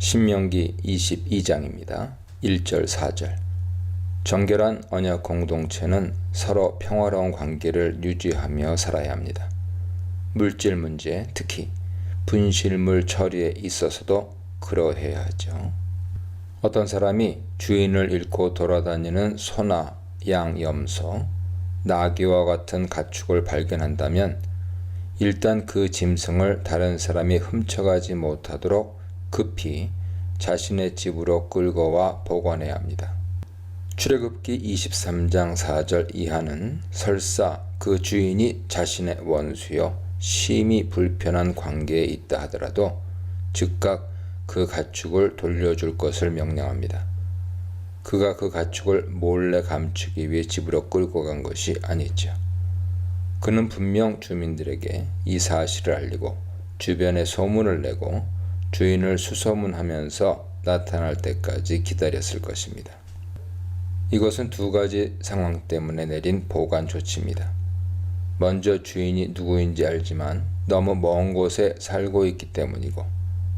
신명기 22장입니다. 1절 4절 정결한 언약 공동체는 서로 평화로운 관계를 유지하며 살아야 합니다. 물질 문제, 특히 분실물 처리에 있어서도 그러해야 하죠. 어떤 사람이 주인을 잃고 돌아다니는 소나 양, 염소, 나귀와 같은 가축을 발견한다면 일단 그 짐승을 다른 사람이 훔쳐가지 못하도록 급히 자신의 집으로 끌고 와 보관해야 합니다. 출애굽기 23장 4절 이하는 설사 그 주인이 자신의 원수여 심히 불편한 관계에 있다 하더라도 즉각 그 가축을 돌려줄 것을 명령합니다. 그가 그 가축을 몰래 감추기 위해 집으로 끌고 간 것이 아니죠. 그는 분명 주민들에게 이 사실을 알리고 주변에 소문을 내고 주인을 수소문하면서 나타날 때까지 기다렸을 것입니다. 이것은 두 가지 상황 때문에 내린 보관 조치입니다. 먼저 주인이 누구인지 알지만 너무 먼 곳에 살고 있기 때문이고,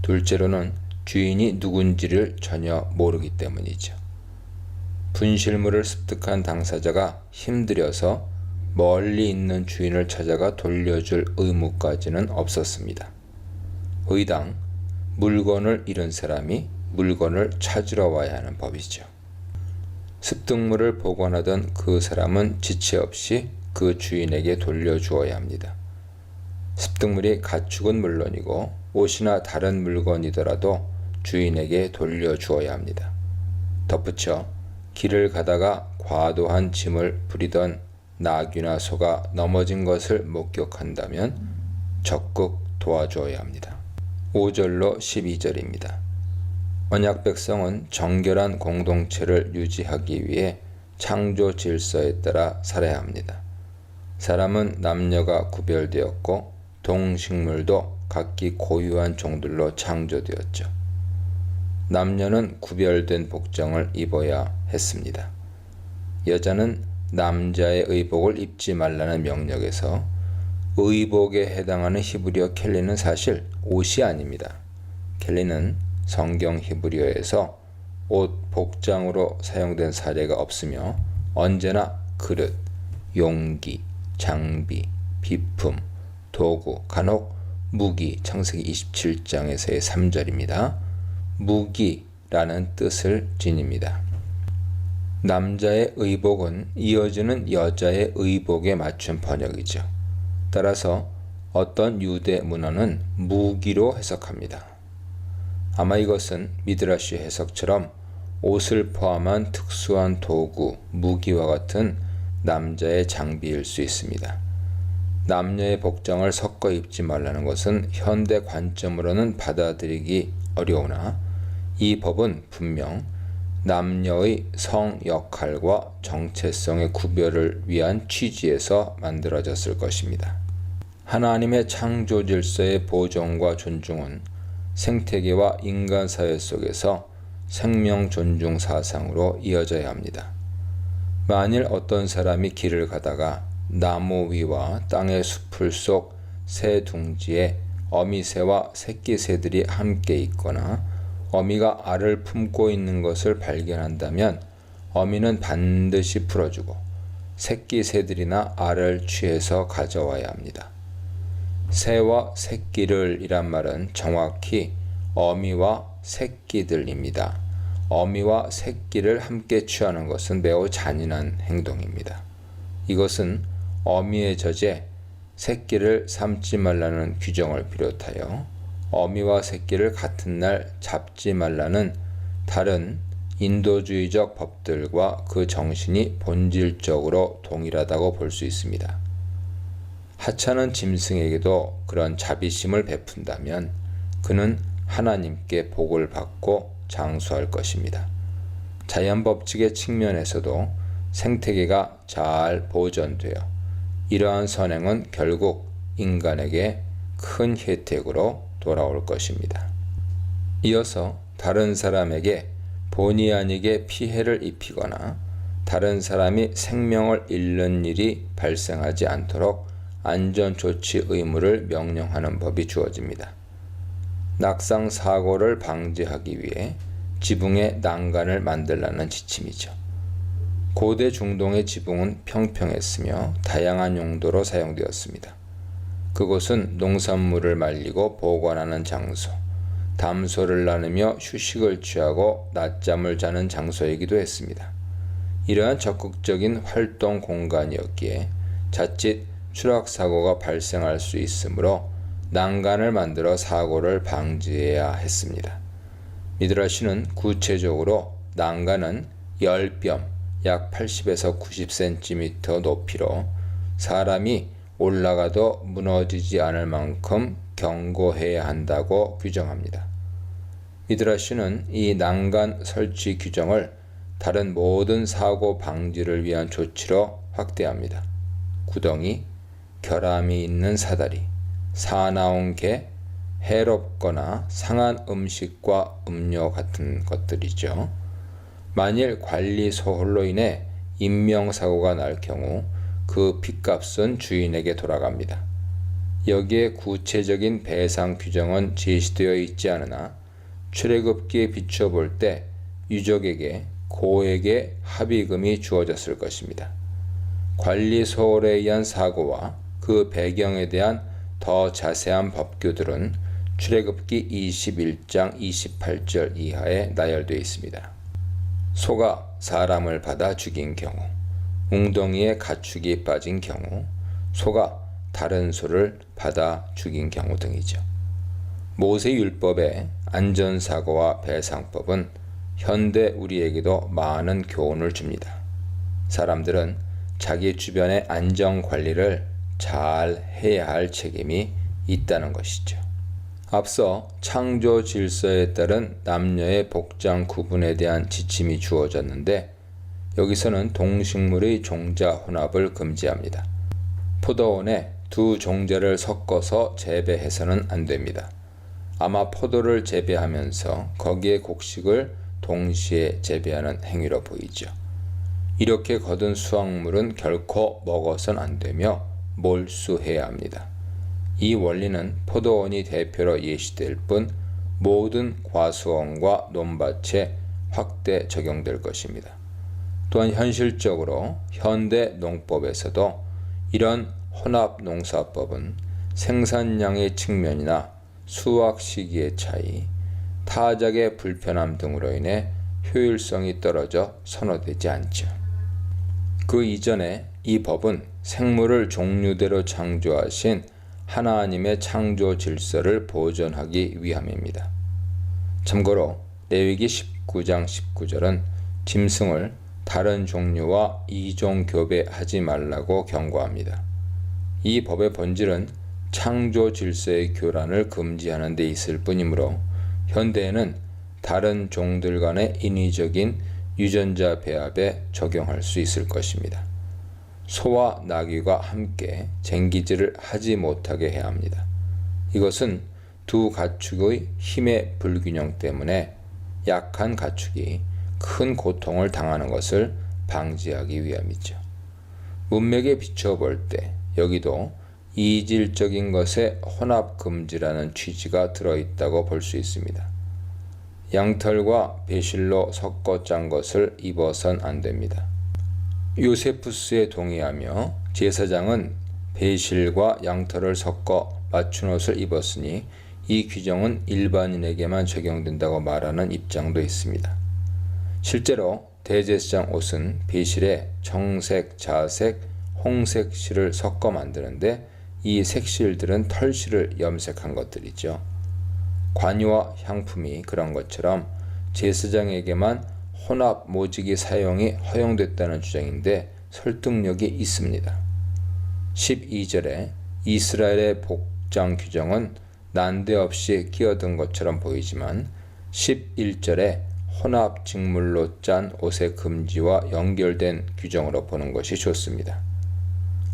둘째로는 주인이 누군지를 전혀 모르기 때문이죠. 분실물을 습득한 당사자가 힘들여서 멀리 있는 주인을 찾아가 돌려줄 의무까지는 없었습니다. 의당 물건을 잃은 사람이 물건을 찾으러 와야 하는 법이죠. 습득물을 보관하던 그 사람은 지체 없이 그 주인에게 돌려주어야 합니다. 습득물이 가축은 물론이고 옷이나 다른 물건이더라도 주인에게 돌려주어야 합니다. 덧붙여 길을 가다가 과도한 짐을 부리던 나귀나 소가 넘어진 것을 목격한다면 적극 도와줘야 합니다. 5절로 12절입니다. 언약 백성은 정결한 공동체를 유지하기 위해 창조 질서에 따라 살아야 합니다. 사람은 남녀가 구별되었고 동식물도 각기 고유한 종들로 창조되었죠. 남녀는 구별된 복장을 입어야 했습니다. 여자는 남자의 의복을 입지 말라는 명령에서 의복에 해당하는 히브리어 켈리는 사실 옷이 아닙니다. 켈리는 성경 히브리어에서 옷 복장으로 사용된 사례가 없으며 언제나 그릇, 용기, 장비, 비품, 도구, 간혹 무기 창세기 27장에서의 3절입니다. 무기라는 뜻을 지닙니다. 남자의 의복은 이어지는 여자의 의복에 맞춘 번역이죠. 따라서 어떤 유대 문헌은 무기로 해석합니다. 아마 이것은 미드라시 해석처럼 옷을 포함한 특수한 도구, 무기와 같은 남자의 장비일 수 있습니다. 남녀의 복장을 섞어 입지 말라는 것은 현대 관점으로는 받아들이기 어려우나 이 법은 분명 남녀의 성 역할과 정체성의 구별을 위한 취지에서 만들어졌을 것입니다. 하나님의 창조 질서의 보존과 존중은 생태계와 인간 사회 속에서 생명 존중 사상으로 이어져야 합니다. 만일 어떤 사람이 길을 가다가 나무 위와 땅의 숲을 속새 둥지에 어미새와 새끼 새들이 함께 있거나 어미가 알을 품고 있는 것을 발견한다면 어미는 반드시 풀어주고 새끼 새들이나 알을 취해서 가져와야 합니다. 새와 새끼를 이란 말은 정확히 어미와 새끼들입니다. 어미와 새끼를 함께 취하는 것은 매우 잔인한 행동입니다. 이것은 어미의 저제 새끼를 삼지 말라는 규정을 비롯하여 어미와 새끼를 같은 날 잡지 말라는 다른 인도주의적 법들과 그 정신이 본질적으로 동일하다고 볼 수 있습니다. 하찮은 짐승에게도 그런 자비심을 베푼다면 그는 하나님께 복을 받고 장수할 것입니다. 자연 법칙의 측면에서도 생태계가 잘 보존되어 이러한 선행은 결국 인간에게 큰 혜택으로 돌아올 것입니다. 이어서 다른 사람에게 본의 아니게 피해를 입히거나 다른 사람이 생명을 잃는 일이 발생하지 않도록 안전 조치 의무를 명령하는 법이 주어집니다. 낙상 사고를 방지하기 위해 지붕에 난간을 만들라는 지침이죠. 고대 중동의 지붕은 평평했으며 다양한 용도로 사용되었습니다. 그곳은 농산물을 말리고 보관하는 장소, 담소를 나누며 휴식을 취하고 낮잠을 자는 장소이기도 했습니다. 이러한 적극적인 활동 공간이었기에 자칫 추락 사고가 발생할 수 있으므로 난간을 만들어 사고를 방지해야 했습니다. 미드라시는 구체적으로 난간은 10뼘 약 80에서 90cm 높이로 사람이 올라가도 무너지지 않을 만큼 경고해야 한다고 규정합니다. 미드라시는 이 난간 설치 규정을 다른 모든 사고 방지를 위한 조치로 확대합니다. 구덩이, 결함이 있는 사다리, 사나운 개, 해롭거나 상한 음식과 음료 같은 것들이죠. 만일 관리 소홀로 인해 인명사고가 날 경우 그 핏값은 주인에게 돌아갑니다. 여기에 구체적인 배상 규정은 제시되어 있지 않으나 출애굽기에 비춰볼 때 유족에게 고액의 합의금이 주어졌을 것입니다. 관리 소홀에 의한 사고와 그 배경에 대한 더 자세한 법규들은 출애굽기 21장 28절 이하에 나열되어 있습니다. 소가 사람을 받아 죽인 경우, 웅덩이에 가축이 빠진 경우, 소가 다른 소를 받아 죽인 경우 등이죠. 모세 율법의 안전사고와 배상법은 현대 우리에게도 많은 교훈을 줍니다. 사람들은 자기 주변의 안전 관리를 잘 해야 할 책임이 있다는 것이죠. 앞서 창조 질서에 따른 남녀의 복장 구분에 대한 지침이 주어졌는데 여기서는 동식물의 종자 혼합을 금지합니다. 포도원에 두 종자를 섞어서 재배해서는 안 됩니다. 아마 포도를 재배하면서 거기에 곡식을 동시에 재배하는 행위로 보이죠. 이렇게 거둔 수확물은 결코 먹어선 안 되며 몰수해야 합니다. 이 원리는 포도원이 대표로 예시될 뿐 모든 과수원과 논밭에 확대 적용될 것입니다. 또한 현실적으로 현대 농법에서도 이런 혼합 농사법은 생산량의 측면이나 수확 시기의 차이, 타작의 불편함 등으로 인해 효율성이 떨어져 선호되지 않죠. 그 이전에 이 법은 생물을 종류대로 창조하신 하나님의 창조 질서를 보존하기 위함입니다. 참고로 레위기 19장 19절은 짐승을 다른 종류와 이종 교배하지 말라고 경고합니다. 이 법의 본질은 창조 질서의 교란을 금지하는 데 있을 뿐이므로 현대에는 다른 종들 간의 인위적인 유전자 배합에 적용할 수 있을 것입니다. 소와 나귀가 함께 쟁기질을 하지 못하게 해야 합니다. 이것은 두 가축의 힘의 불균형 때문에 약한 가축이 큰 고통을 당하는 것을 방지하기 위함이죠. 문맥에 비춰볼 때 여기도 이질적인 것에 혼합 금지라는 취지가 들어있다고 볼 수 있습니다. 양털과 배실로 섞어 짠 것을 입어선 안 됩니다. 요세푸스에 동의하며 제사장은 배실과 양털을 섞어 맞춘 옷을 입었으니 이 규정은 일반인에게만 적용된다고 말하는 입장도 있습니다. 실제로 대제사장 옷은 배실에 정색, 자색, 홍색 실을 섞어 만드는데 이 색실들은 털실을 염색한 것들이죠. 관유와 향품이 그런 것처럼 제사장에게만 혼합 모직의 사용이 허용됐다는 주장인데 설득력이 있습니다. 12절에 이스라엘의 복장 규정은 난데없이 끼어든 것처럼 보이지만 11절에 혼합 직물로 짠 옷의 금지와 연결된 규정으로 보는 것이 좋습니다.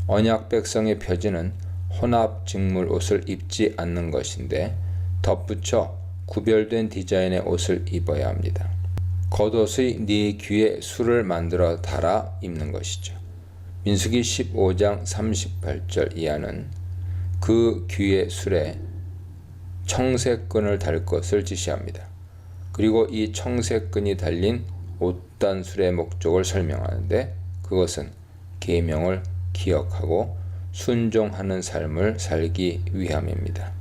언약 백성의 표지는 혼합 직물 옷을 입지 않는 것인데 덧붙여 구별된 디자인의 옷을 입어야 합니다. 겉옷의 네 귀에 술을 만들어 달아 입는 것이죠. 민수기 15장 38절 이하는 그 귀의 술에 청색끈을 달 것을 지시합니다. 그리고 이 청색끈이 달린 옷단술의 목적을 설명하는데 그것은 계명을 기억하고 순종하는 삶을 살기 위함입니다.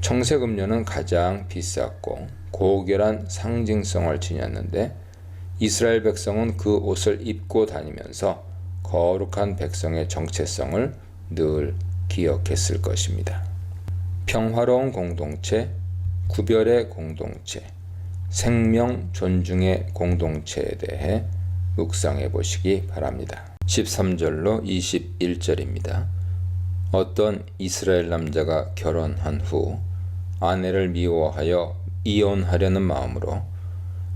청색 음료는 가장 비쌌고 고결한 상징성을 지녔는데 이스라엘 백성은 그 옷을 입고 다니면서 거룩한 백성의 정체성을 늘 기억했을 것입니다. 평화로운 공동체, 구별의 공동체, 생명 존중의 공동체에 대해 묵상해 보시기 바랍니다. 13절로 21절입니다. 어떤 이스라엘 남자가 결혼한 후 아내를 미워하여 이혼하려는 마음으로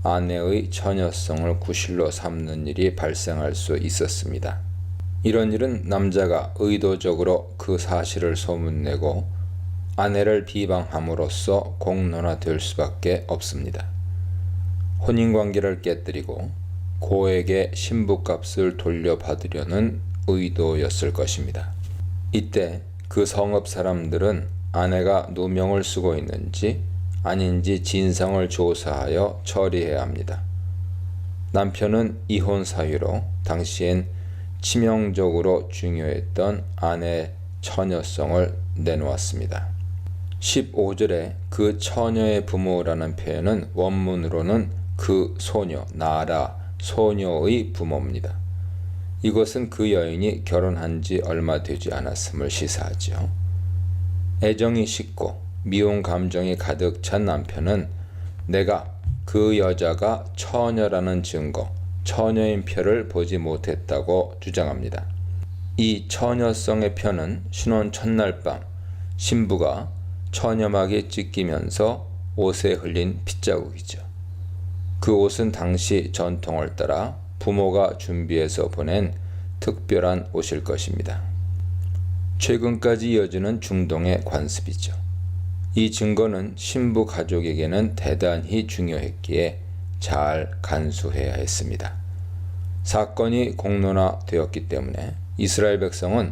아내의 처녀성을 구실로 삼는 일이 발생할 수 있었습니다. 이런 일은 남자가 의도적으로 그 사실을 소문내고 아내를 비방함으로써 공론화될 수밖에 없습니다. 혼인관계를 깨뜨리고 고에게 신부값을 돌려받으려는 의도였을 것입니다. 이때 그 성읍 사람들은 아내가 누명을 쓰고 있는지 아닌지 진상을 조사하여 처리해야 합니다. 남편은 이혼 사유로 당시엔 치명적으로 중요했던 아내 처녀성을 내놓았습니다. 15절에 그 처녀의 부모라는 표현은 원문으로는 그 소녀, 나라, 소녀의 부모입니다. 이것은 그 여인이 결혼한 지 얼마 되지 않았음을 시사하죠. 애정이 식고 미운 감정이 가득 찬 남편은 내가 그 여자가 처녀라는 증거, 처녀인 표를 보지 못했다고 주장합니다. 이 처녀성의 표는 신혼 첫날 밤 신부가 처녀막에 찢기면서 옷에 흘린 핏자국이죠. 그 옷은 당시 전통을 따라 부모가 준비해서 보낸 특별한 옷일 것입니다. 최근까지 이어지는 중동의 관습이죠. 이 증거는 신부 가족에게는 대단히 중요했기에 잘 간수해야 했습니다. 사건이 공론화되었기 때문에 이스라엘 백성은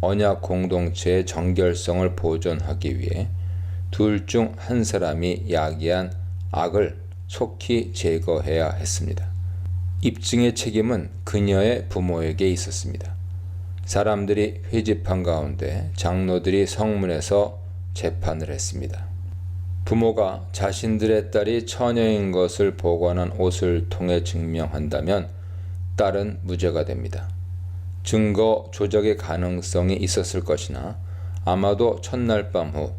언약 공동체의 정결성을 보존하기 위해 둘 중 한 사람이 야기한 악을 속히 제거해야 했습니다. 입증의 책임은 그녀의 부모에게 있었습니다. 사람들이 회집한 가운데 장로들이 성문에서 재판을 했습니다. 부모가 자신들의 딸이 처녀인 것을 보관한 옷을 통해 증명한다면 딸은 무죄가 됩니다. 증거 조작의 가능성이 있었을 것이나 아마도 첫날 밤 후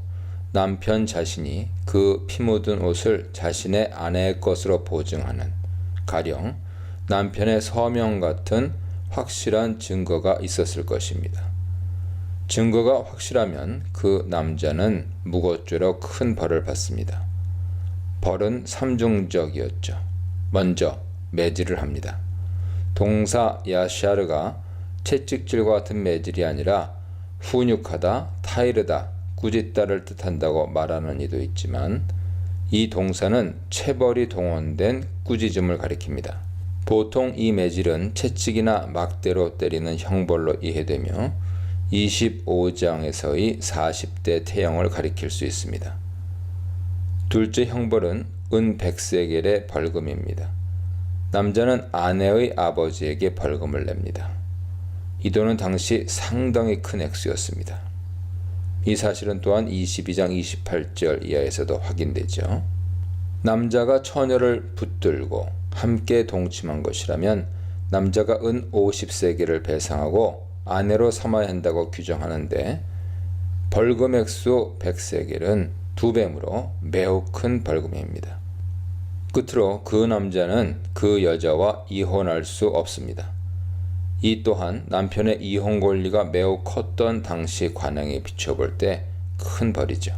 남편 자신이 그 피 묻은 옷을 자신의 아내의 것으로 보증하는 가령 남편의 서명 같은 확실한 증거가 있었을 것입니다. 증거가 확실하면 그 남자는 무고죄로 큰 벌을 받습니다. 벌은 삼중적이었죠. 먼저 매질을 합니다. 동사 야샤르가 채찍질과 같은 매질이 아니라 훈육하다, 타이르다, 꾸짖다를 뜻한다고 말하는 이도 있지만 이 동사는 체벌이 동원된 꾸짖음을 가리킵니다. 보통 이 매질은 채찍이나 막대로 때리는 형벌로 이해되며 25장에서의 40대 태형을 가리킬 수 있습니다. 둘째 형벌은 은 100세겔의 벌금입니다. 남자는 아내의 아버지에게 벌금을 냅니다. 이 돈은 당시 상당히 큰 액수였습니다. 이 사실은 또한 22장 28절 이하에서도 확인되죠. 남자가 처녀를 붙들고 함께 동침한 것이라면 남자가 은 50세계를 배상하고 아내로 삼아야 한다고 규정하는데 벌금 액수 100세겔은 두 배므로 매우 큰 벌금입니다. 끝으로 그 남자는 그 여자와 이혼할 수 없습니다. 이 또한 남편의 이혼 권리가 매우 컸던 당시 관행에 비춰볼 때 큰 벌이죠.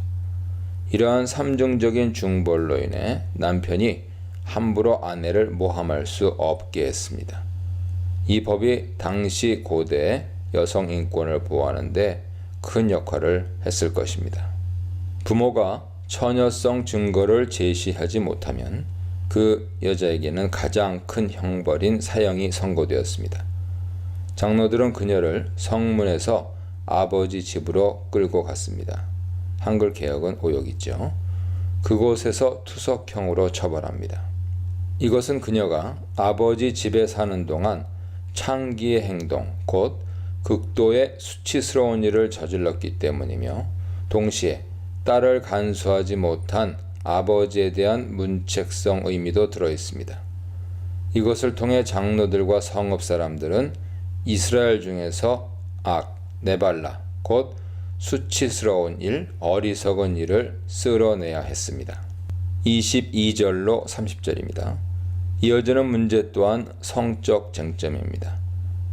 이러한 삼중적인 중벌로 인해 남편이 함부로 아내를 모함할 수 없게 했습니다. 이 법이 당시 고대 여성 인권을 보호하는데 큰 역할을 했을 것입니다. 부모가 처녀성 증거를 제시하지 못하면 그 여자에게는 가장 큰 형벌인 사형이 선고되었습니다. 장로들은 그녀를 성문에서 아버지 집으로 끌고 갔습니다. 한글 개혁은 오역이죠. 그곳에서 투석형으로 처벌합니다. 이것은 그녀가 아버지 집에 사는 동안 창기의 행동, 곧 극도의 수치스러운 일을 저질렀기 때문이며 동시에 딸을 간수하지 못한 아버지에 대한 문책성 의미도 들어 있습니다. 이것을 통해 장로들과 성읍 사람들은 이스라엘 중에서 악, 네발라, 곧 수치스러운 일, 어리석은 일을 쓸어내야 했습니다. 22절로 30절입니다. 이어지는 문제 또한 성적 쟁점입니다.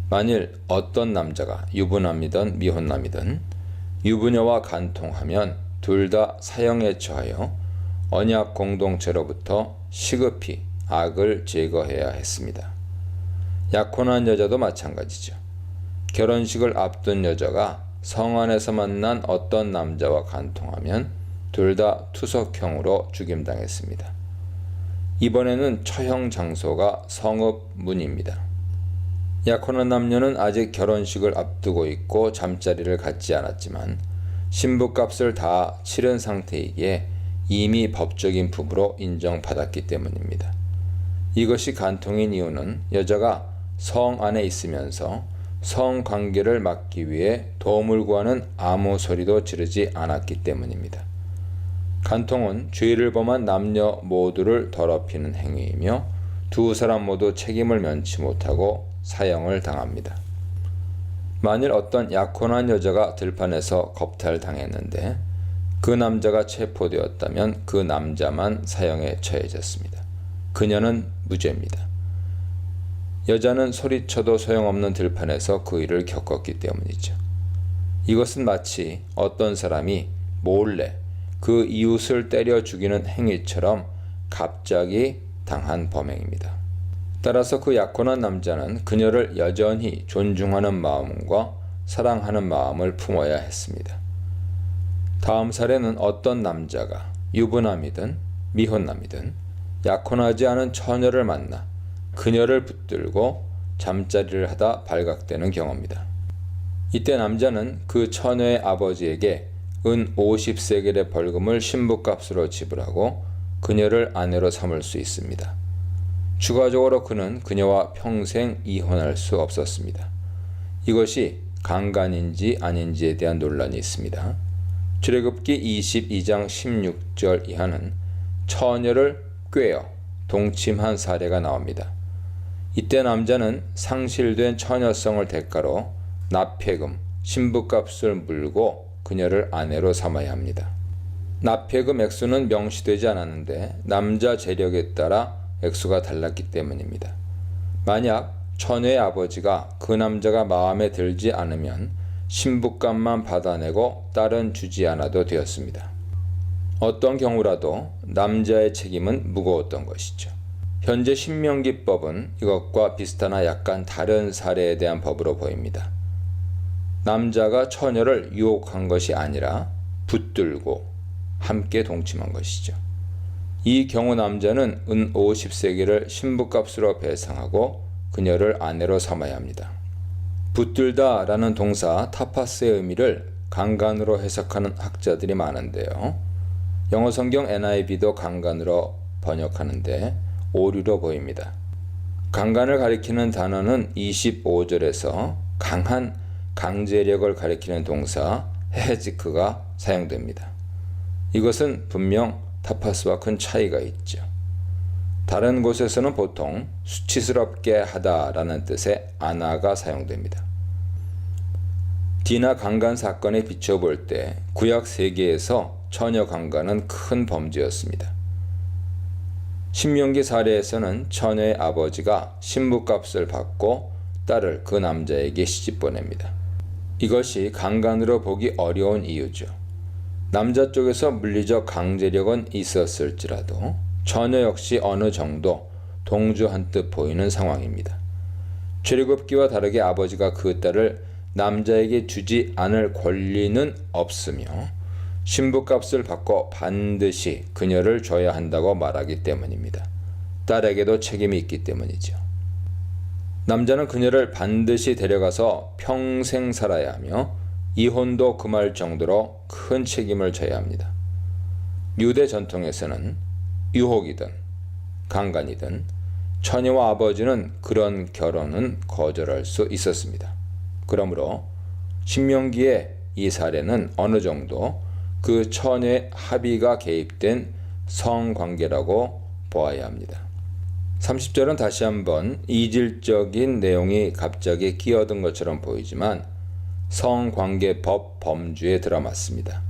만일 어떤 남자가 유부남이든 미혼남이든 유부녀와 간통하면 둘 다 사형에 처하여 언약 공동체로부터 시급히 악을 제거해야 했습니다. 약혼한 여자도 마찬가지죠. 결혼식을 앞둔 여자가 성 안에서 만난 어떤 남자와 간통하면 둘 다 투석형으로 죽임당했습니다. 이번에는 처형 장소가 성읍 문입니다. 약혼한 남녀는 아직 결혼식을 앞두고 있고 잠자리를 갖지 않았지만 신부값을 다 치른 상태이기에 이미 법적인 부부로 인정받았기 때문입니다. 이것이 간통인 이유는 여자가 성 안에 있으면서 성 관계를 막기 위해 도움을 구하는 아무 소리도 지르지 않았기 때문입니다. 간통은 죄를 범한 남녀 모두를 더럽히는 행위이며 두 사람 모두 책임을 면치 못하고 사형을 당합니다. 만일 어떤 약혼한 여자가 들판에서 겁탈당했는데 그 남자가 체포되었다면 그 남자만 사형에 처해졌습니다. 그녀는 무죄입니다. 여자는 소리쳐도 소용없는 들판에서 그 일을 겪었기 때문이죠. 이것은 마치 어떤 사람이 몰래 그 이웃을 때려 죽이는 행위처럼 갑자기 당한 범행입니다. 따라서 그 약혼한 남자는 그녀를 여전히 존중하는 마음과 사랑하는 마음을 품어야 했습니다. 다음 사례는 어떤 남자가 유부남이든 미혼남이든 약혼하지 않은 처녀를 만나 그녀를 붙들고 잠자리를 하다 발각되는 경우입니다. 이때 남자는 그 처녀의 아버지에게 은 50세겔의 벌금을 신부값으로 지불하고 그녀를 아내로 삼을 수 있습니다. 추가적으로 그는 그녀와 평생 이혼할 수 없었습니다. 이것이 강간인지 아닌지에 대한 논란이 있습니다. 출애굽기 22장 16절 이하는 처녀를 꿰어 동침한 사례가 나옵니다. 이때 남자는 상실된 처녀성을 대가로 납폐금, 신부값을 물고 그녀를 아내로 삼아야 합니다. 납폐금 액수는 명시되지 않았는데 남자 재력에 따라 액수가 달랐기 때문입니다. 만약 처녀의 아버지가 그 남자가 마음에 들지 않으면 신부값만 받아내고 딸은 주지 않아도 되었습니다. 어떤 경우라도 남자의 책임은 무거웠던 것이죠. 현재 신명기법은 이것과 비슷하나 약간 다른 사례에 대한 법으로 보입니다. 남자가 처녀를 유혹한 것이 아니라 붙들고 함께 동침한 것이죠. 이 경우 남자는 은 50세기를 신부값으로 배상하고 그녀를 아내로 삼아야 합니다. 붙들다 라는 동사 타파스의 의미를 강간으로 해석하는 학자들이 많은데요. 영어 성경 NIV도 강간으로 번역하는데 오류로 보입니다. 강간을 가리키는 단어는 25절에서 강한 강제력을 가리키는 동사 헤지크가 사용됩니다. 이것은 분명 타파스와 큰 차이가 있죠. 다른 곳에서는 보통 수치스럽게 하다라는 뜻의 아나가 사용됩니다. 디나 강간 사건에 비춰볼 때 구약 세계에서 처녀 강간은 큰 범죄였습니다. 신명기 사례에서는 처녀의 아버지가 신부값을 받고 딸을 그 남자에게 시집 보냅니다. 이것이 강간으로 보기 어려운 이유죠. 남자 쪽에서 물리적 강제력은 있었을지라도 처녀 역시 어느 정도 동조한 듯 보이는 상황입니다. 출애굽기와 다르게 아버지가 그 딸을 남자에게 주지 않을 권리는 없으며 신부값을 받고 반드시 그녀를 줘야 한다고 말하기 때문입니다. 딸에게도 책임이 있기 때문이죠. 남자는 그녀를 반드시 데려가서 평생 살아야 하며 이혼도 금할 정도로 큰 책임을 져야 합니다. 유대 전통에서는 유혹이든 강간이든 처녀와 아버지는 그런 결혼은 거절할 수 있었습니다. 그러므로 신명기의 이 사례는 어느 정도 그 처녀의 합의가 개입된 성관계라고 보아야 합니다. 30절은 다시 한번 이질적인 내용이 갑자기 끼어든 것처럼 보이지만 성관계법 범주에 들어맞습니다.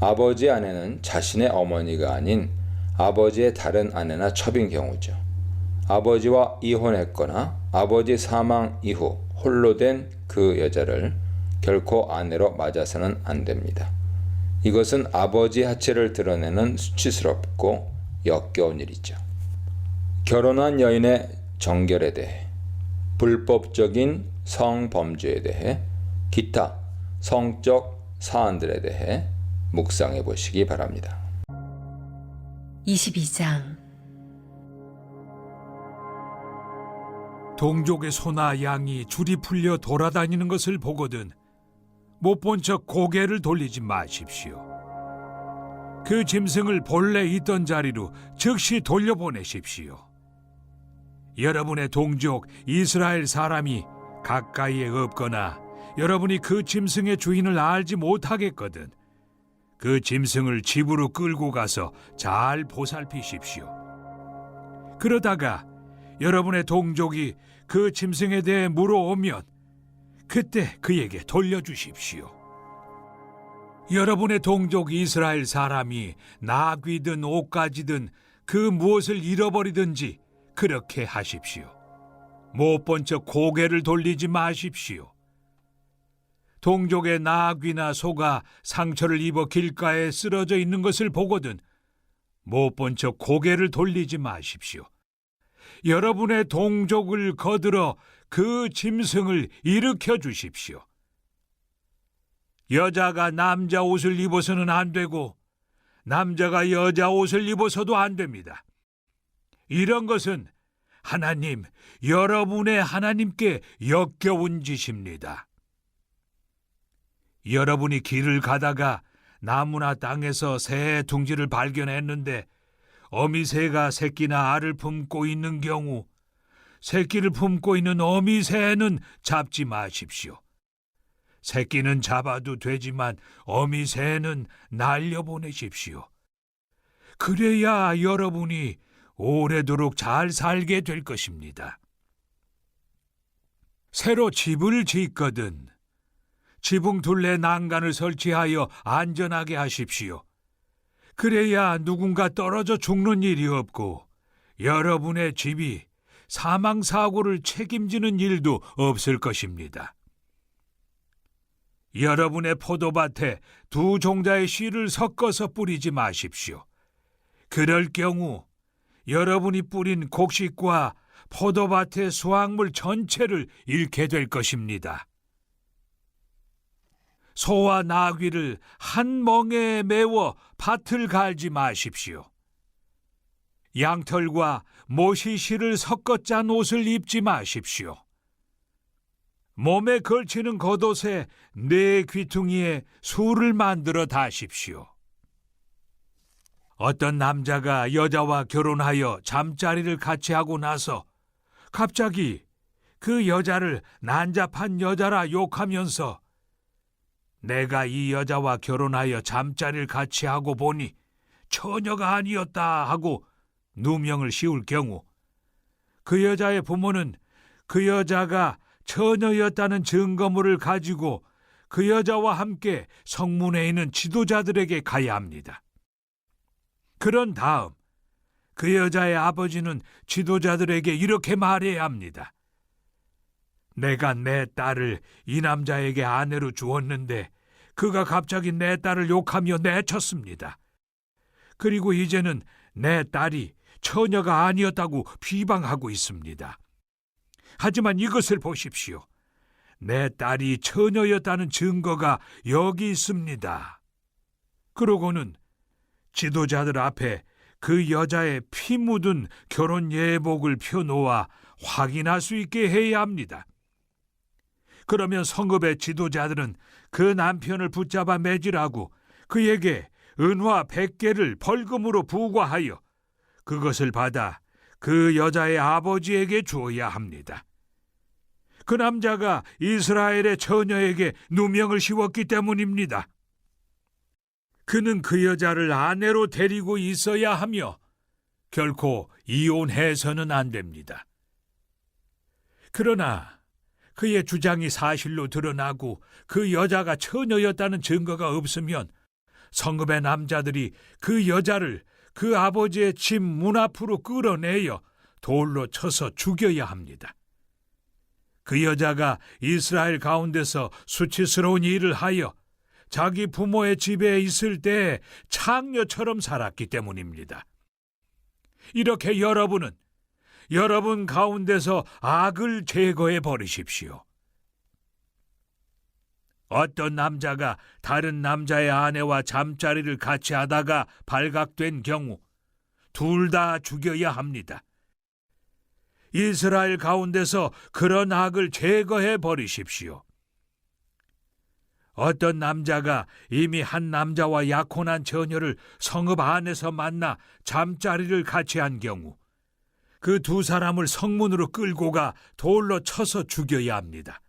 아버지 아내는 자신의 어머니가 아닌 아버지의 다른 아내나 첩인 경우죠. 아버지와 이혼했거나 아버지 사망 이후 홀로 된 그 여자를 결코 아내로 맞아서는 안 됩니다. 이것은 아버지 하체를 드러내는 수치스럽고 역겨운 일이죠. 결혼한 여인의 정결에 대해 불법적인 성범죄에 대해 기타 성적 사안들에 대해 묵상해 보시기 바랍니다. 22장 동족의 소나 양이 줄이 풀려 돌아다니는 것을 보거든 못 본 척 고개를 돌리지 마십시오. 그 짐승을 본래 있던 자리로 즉시 돌려보내십시오. 여러분의 동족 이스라엘 사람이 가까이에 없거나 여러분이 그 짐승의 주인을 알지 못하겠거든 그 짐승을 집으로 끌고 가서 잘 보살피십시오. 그러다가 여러분의 동족이 그 짐승에 대해 물어오면 그때 그에게 돌려주십시오. 여러분의 동족 이스라엘 사람이 나귀든 옷가지든 그 무엇을 잃어버리든지 그렇게 하십시오. 못 본 척 고개를 돌리지 마십시오. 동족의 나귀나 소가 상처를 입어 길가에 쓰러져 있는 것을 보거든 못 본 척 고개를 돌리지 마십시오. 여러분의 동족을 거들어 그 짐승을 일으켜 주십시오. 여자가 남자 옷을 입어서는 안 되고 남자가 여자 옷을 입어서도 안 됩니다. 이런 것은 하나님, 여러분의 하나님께 역겨운 짓입니다. 여러분이 길을 가다가 나무나 땅에서 새 둥지를 발견했는데 어미새가 새끼나 알을 품고 있는 경우 새끼를 품고 있는 어미새는 잡지 마십시오. 새끼는 잡아도 되지만 어미새는 날려보내십시오. 그래야 여러분이 오래도록 잘 살게 될 것입니다. 새로 집을 짓거든 지붕 둘레 난간을 설치하여 안전하게 하십시오. 그래야 누군가 떨어져 죽는 일이 없고 여러분의 집이 사망 사고를 책임지는 일도 없을 것입니다. 여러분의 포도밭에 두 종자의 씨를 섞어서 뿌리지 마십시오. 그럴 경우 여러분이 뿌린 곡식과 포도밭의 수확물 전체를 잃게 될 것입니다. 소와 나귀를 한 멍에 메워 밭을 갈지 마십시오. 양털과 모시실을 섞어 짠 옷을 입지 마십시오. 몸에 걸치는 겉옷에 네 귀퉁이에 술을 만들어 다십시오. 어떤 남자가 여자와 결혼하여 잠자리를 같이 하고 나서 갑자기 그 여자를 난잡한 여자라 욕하면서 내가 이 여자와 결혼하여 잠자리를 같이 하고 보니 처녀가 아니었다 하고 누명을 씌울 경우 그 여자의 부모는 그 여자가 처녀였다는 증거물을 가지고 그 여자와 함께 성문에 있는 지도자들에게 가야 합니다. 그런 다음 그 여자의 아버지는 지도자들에게 이렇게 말해야 합니다. 내가 내 딸을 이 남자에게 아내로 주었는데 그가 갑자기 내 딸을 욕하며 내쳤습니다. 그리고 이제는 내 딸이 처녀가 아니었다고 비방하고 있습니다. 하지만 이것을 보십시오. 내 딸이 처녀였다는 증거가 여기 있습니다. 그러고는 지도자들 앞에 그 여자의 피 묻은 결혼 예복을 펴놓아 확인할 수 있게 해야 합니다. 그러면 성읍의 지도자들은 그 남편을 붙잡아 매질하고 그에게 은화 백개를 벌금으로 부과하여 그것을 받아 그 여자의 아버지에게 주어야 합니다. 그 남자가 이스라엘의 처녀에게 누명을 씌웠기 때문입니다. 그는 그 여자를 아내로 데리고 있어야 하며 결코 이혼해서는 안 됩니다. 그러나 그의 주장이 사실로 드러나고 그 여자가 처녀였다는 증거가 없으면 성읍의 남자들이 그 여자를 그 아버지의 집 문 앞으로 끌어내어 돌로 쳐서 죽여야 합니다. 그 여자가 이스라엘 가운데서 수치스러운 일을 하여 자기 부모의 집에 있을 때 창녀처럼 살았기 때문입니다. 이렇게 여러분은 여러분 가운데서 악을 제거해 버리십시오. 어떤 남자가 다른 남자의 아내와 잠자리를 같이 하다가 발각된 경우 둘 다 죽여야 합니다. 이스라엘 가운데서 그런 악을 제거해 버리십시오. 어떤 남자가 이미 한 남자와 약혼한 처녀를 성읍 안에서 만나 잠자리를 같이 한 경우 그 두 사람을 성문으로 끌고 가 돌로 쳐서 죽여야 합니다.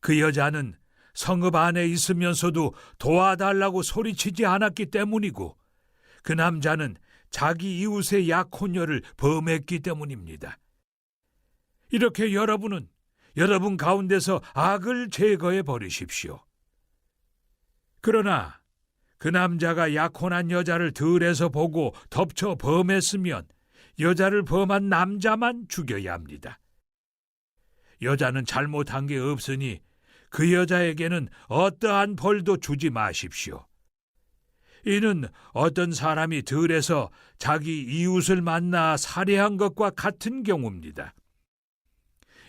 그 여자는 성읍 안에 있으면서도 도와달라고 소리치지 않았기 때문이고 그 남자는 자기 이웃의 약혼녀를 범했기 때문입니다. 이렇게 여러분은 여러분 가운데서 악을 제거해 버리십시오. 그러나 그 남자가 약혼한 여자를 들에서 보고 덮쳐 범했으면 여자를 범한 남자만 죽여야 합니다. 여자는 잘못한 게 없으니 그 여자에게는 어떠한 벌도 주지 마십시오. 이는 어떤 사람이 들에서 자기 이웃을 만나 살해한 것과 같은 경우입니다.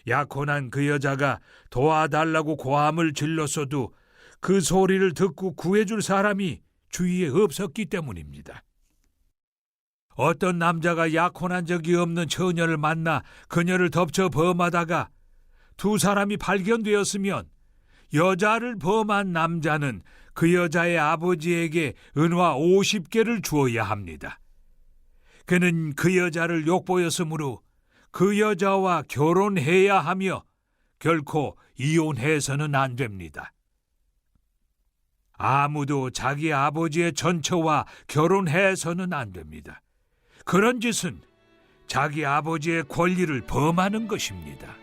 약혼한 그 여자가 도와달라고 고함을 질렀어도 그 소리를 듣고 구해줄 사람이 주위에 없었기 때문입니다. 어떤 남자가 약혼한 적이 없는 처녀를 만나 그녀를 덮쳐 범하다가 두 사람이 발견되었으면 여자를 범한 남자는 그 여자의 아버지에게 은화 50개를 주어야 합니다. 그는 그 여자를 욕보였으므로 그 여자와 결혼해야 하며 결코 이혼해서는 안 됩니다. 아무도 자기 아버지의 전처와 결혼해서는 안 됩니다. 그런 짓은 자기 아버지의 권리를 범하는 것입니다.